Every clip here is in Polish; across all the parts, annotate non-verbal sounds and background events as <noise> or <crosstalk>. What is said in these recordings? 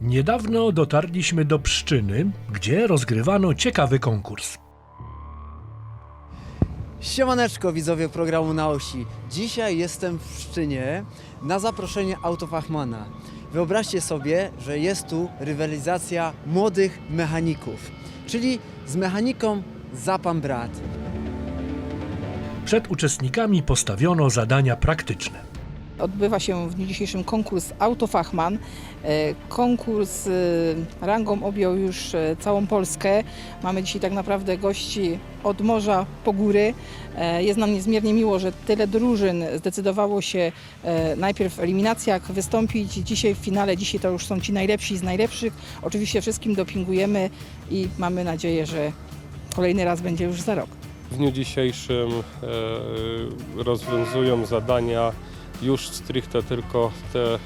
Niedawno dotarliśmy do Pszczyny, gdzie rozgrywano ciekawy konkurs. Siemaneczko widzowie programu na osi. Dzisiaj jestem w Pszczynie na zaproszenie Autofachmana. Wyobraźcie sobie, że jest tu rywalizacja młodych mechaników, czyli z mechaniką za pan brat. Przed uczestnikami postawiono zadania praktyczne. Odbywa się w dniu dzisiejszym konkurs Autofachman. E, Konkurs e, rangą objął już e, całą Polskę. Mamy dzisiaj tak naprawdę gości od morza po góry. Jest nam niezmiernie miło, że tyle drużyn zdecydowało się najpierw w eliminacjach wystąpić. Dzisiaj w finale, dzisiaj to już są ci najlepsi z najlepszych. Oczywiście wszystkim dopingujemy i mamy nadzieję, że kolejny raz będzie już za rok. W dniu dzisiejszym rozwiązują zadania już stricte tylko te e,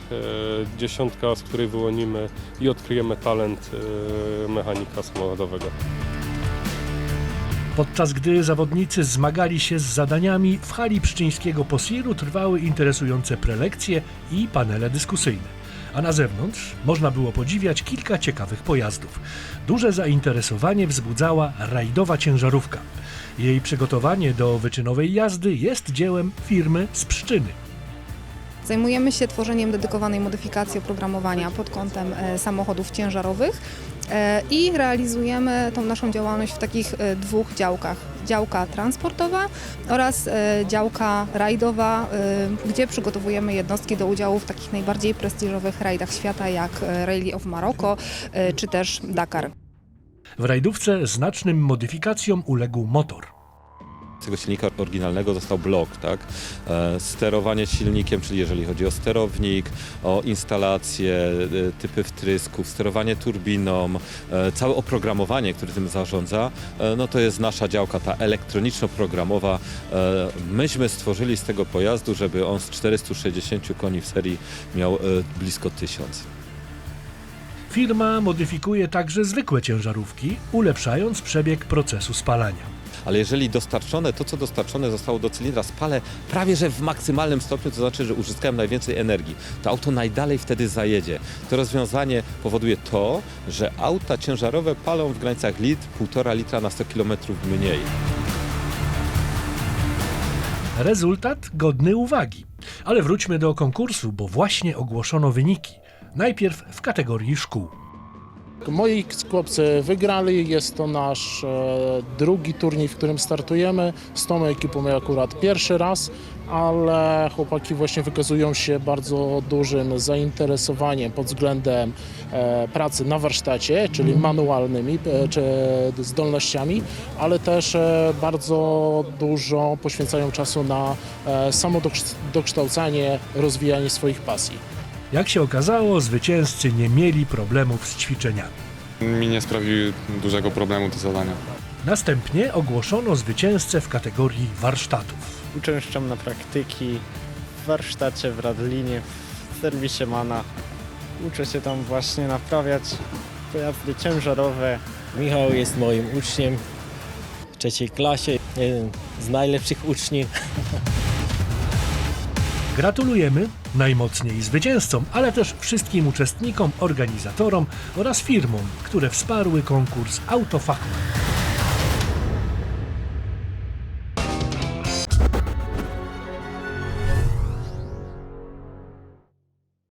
dziesiątka, z której wyłonimy i odkryjemy talent e, mechanika samochodowego. Podczas gdy zawodnicy zmagali się z zadaniami, w hali pszczyńskiego Posiru trwały interesujące prelekcje i panele dyskusyjne. A na zewnątrz można było podziwiać kilka ciekawych pojazdów. Duże zainteresowanie wzbudzała rajdowa ciężarówka. Jej przygotowanie do wyczynowej jazdy jest dziełem firmy z Pszczyny. Zajmujemy się tworzeniem dedykowanej modyfikacji oprogramowania pod kątem e, samochodów ciężarowych e, i realizujemy tą naszą działalność w takich e, dwóch działkach. Działka transportowa oraz działka rajdowa, gdzie przygotowujemy jednostki do udziału w takich najbardziej prestiżowych rajdach świata jak Rally of Morocco czy też Dakar. W rajdówce znacznym modyfikacjom uległ motor. Z tego silnika oryginalnego został blok, tak? E, Sterowanie silnikiem, czyli jeżeli chodzi o sterownik, o instalację, e, typy wtrysków, sterowanie turbiną, e, całe oprogramowanie, które tym zarządza, e, no to jest nasza działka, ta elektroniczno-programowa. E, Myśmy stworzyli z tego pojazdu, żeby on z 460 koni w serii miał e, blisko 1000. Firma modyfikuje także zwykłe ciężarówki, ulepszając przebieg procesu spalania. Ale jeżeli dostarczone, to co dostarczone zostało do cylindra spalę prawie że w maksymalnym stopniu, to znaczy, że uzyskałem najwięcej energii, to auto najdalej wtedy zajedzie. To rozwiązanie powoduje to, że auta ciężarowe palą w granicach litr, półtora litra na 100 km mniej. Rezultat godny uwagi. Ale wróćmy do konkursu, bo właśnie ogłoszono wyniki. Najpierw w kategorii szkół. Moi chłopcy wygrali, jest to nasz e, drugi turniej, w którym startujemy. Z tą ekipą ja akurat pierwszy raz, ale chłopaki właśnie wykazują się bardzo dużym zainteresowaniem pod względem e, pracy na warsztacie, czyli manualnymi e, czy zdolnościami, ale też bardzo dużo poświęcają czasu na samo dokszt- dokształcanie, rozwijanie swoich pasji. Jak się okazało, zwycięzcy nie mieli problemów z ćwiczeniami. Mi nie sprawiły dużego problemu te zadania. Następnie ogłoszono zwycięzcę w kategorii warsztatów. uczęszczam na praktyki w warsztacie w Radlinie, w serwisie Mana. Uczę się tam właśnie naprawiać pojazdy ciężarowe. Michał jest moim uczniem w trzeciej klasie, jeden z najlepszych uczniów. <laughs> Gratulujemy najmocniej zwycięzcom, ale też wszystkim uczestnikom, organizatorom oraz firmom, które wsparły konkurs Autofachman.